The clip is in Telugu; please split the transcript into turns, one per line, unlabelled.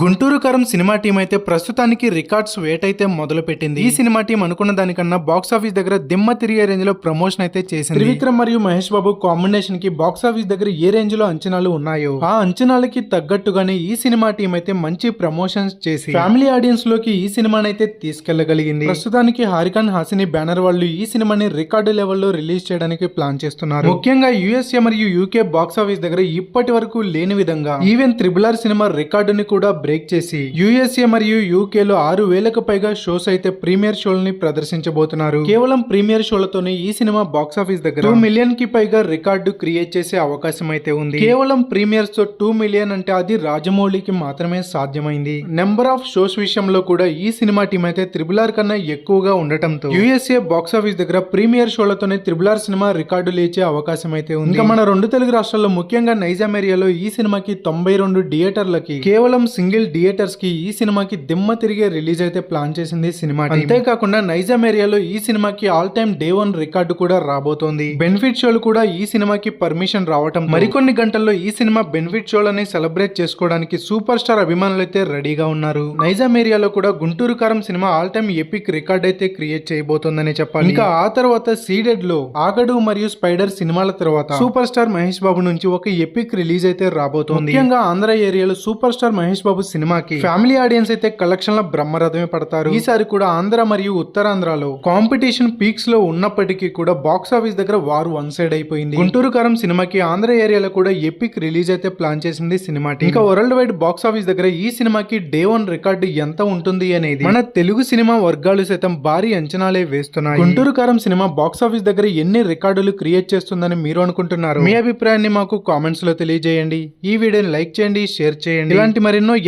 గుంటూరు కరం సినిమా టీం అయితే ప్రస్తుతానికి రికార్డ్స్ వేట్ అయితే మొదలు పెట్టింది ఈ సినిమా టీం అనుకున్న దానికన్నా బాక్స్ ఆఫీస్ దగ్గర దిమ్మ తిరిగే రేంజ్లో ప్రమోషన్ అయితే చేసింది. త్రివిక్రమ్ మరియు మహేష్ బాబు కాంబినేషన్కి బాక్స్ ఆఫీస్ దగ్గర ఏ రేంజ్లో అంచనాలు ఉన్నాయో ఆ అంచనాలకి తగ్గట్టుగానే ఈ సినిమా టీం అయితే మంచి ప్రమోషన్స్ చేసి ఫ్యామిలీ ఆడియన్స్లోకి ఈ సినిమాని అయితే తీసుకెళ్ళగలిగింది. ప్రస్తుతానికి హారికాన్ హాసిని బ్యానర్ వాళ్ళు ఈ సినిమాని రికార్డు లెవెల్లో రిలీజ్ చేయడానికి ప్లాన్ చేస్తున్నారు. ముఖ్యంగా యుఎస్ఏ మరియు యూకే బాక్స్ ఆఫీస్ దగ్గర ఇప్పటి వరకు లేని విధంగా ఈవెన్ త్రిబుల్ ఆర్ సినిమా రికార్డుని కూడా బ్రేక్ చేసి యుఎస్ఏ మరియు యూకే లో ఆరు వేలకు పైగా షోస్ అయితే ప్రీమియర్ షోలని ప్రదర్శించబోతున్నారు. కేవలం ప్రీమియర్ షోలతోనే ఈ సినిమా బాక్స్ ఆఫీస్ దగ్గర టూ మిలియన్కి పైగా రికార్డు క్రియేట్ చేసే అవకాశం అయితే ఉంది. కేవలం ప్రీమియర్స్తో టూ మిలియన్ అంటే అది రాజమౌళికి మాత్రమే సాధ్యమైంది. నెంబర్ ఆఫ్ షోస్ విషయంలో కూడా ఈ సినిమా టీం అయితే త్రిబుల్ ఆర్ కన్నా ఎక్కువగా ఉండటంతో యుఎస్ఏ బాక్స్ ఆఫీస్ దగ్గర ప్రీమియర్ షోలతోనే త్రిబుల్ ఆర్ సినిమా రికార్డు లేచే అవకాశం అయితే ఉంది. ఇంకా మన రెండు తెలుగు రాష్ట్రాల్లో ముఖ్యంగా నైజాం ఏరియాలో ఈ సినిమాకి తొంభై రెండు థియేటర్లకి కేవలం సింగిల్ థియేటర్స్కి ఈ సినిమాకి దిమ్మ తిరిగే రిలీజ్ అయితే ప్లాన్ చేసింది సినిమా అంతేకాకుండా నైజాం ఏరియాలో ఈ సినిమాకి all time day one record కూడా రాబోతోంది. బెనిఫిట్ షోలు కూడా ఈ సినిమాకి పర్మిషన్ రావటం మరికొన్ని గంటల్లో ఈ సినిమా బెనిఫిట్ షోలని సెలబ్రేట్ చేసుకోవడానికి సూపర్ స్టార్ అభిమానులు అయితే రెడీగా ఉన్నారు. నైజాం ఏరియాలో కూడా Guntur Kaaram cinema all time epic record అయితే క్రియేట్ చేయబోతోందని చెప్పాలి. ఇంకా ఆ తర్వాత సీడెడ్లో ఆగడు మరియు స్పైడర్ సినిమాల తర్వాత సూపర్ స్టార్ మహేష్ బాబు నుంచి ఒక ఎపిక్ రిలీజ్ అయితే రాబోతోంది. ముఖ్యంగా ఆంధ్ర ఏరియాలో సూపర్ స్టార్ మహేష్ బాబు సినిమాకి. ఫ్యామిలీ ఆడియన్స్ అయితే కలెక్షన్లో బ్రహ్మరథమే పడతారు. ఈసారి కూడా ఆంధ్ర మరియు ఉత్తరాంధ్రలో కాంపిటీషన్ పీక్స్లో ఉన్నప్పటికీ కూడా బాక్స్ ఆఫీస్ దగ్గర వారు వన్ సైడ్ అయిపోయింది. గుంటూరు కారం సినిమాకి ఆంధ్ర ఏరియాలో కూడా ఎపిక్ రిలీజ్ అయితే ప్లాన్ చేసింది సినిమా. ఇంకా వరల్డ్ వైడ్ బాక్స్ ఆఫీస్ దగ్గర ఈ సినిమాకి డే వన్ రికార్డు ఎంత ఉంటుంది అనేది. మన తెలుగు సినిమా వర్గాలు సైతం భారీ అంచనాలే వేస్తున్నాయి. Guntur Kaaram cinema box office దగ్గర ఎన్ని రికార్డులు క్రియేట్ చేస్తుందని మీరు అనుకుంటున్నారు? మీ అభిప్రాయాన్ని మాకు కామెంట్స్లో తెలియజేయండి. ఈ వీడియోని లైక్ చేయండి షేర్ చేయండి. ఇలాంటి మరెన్నో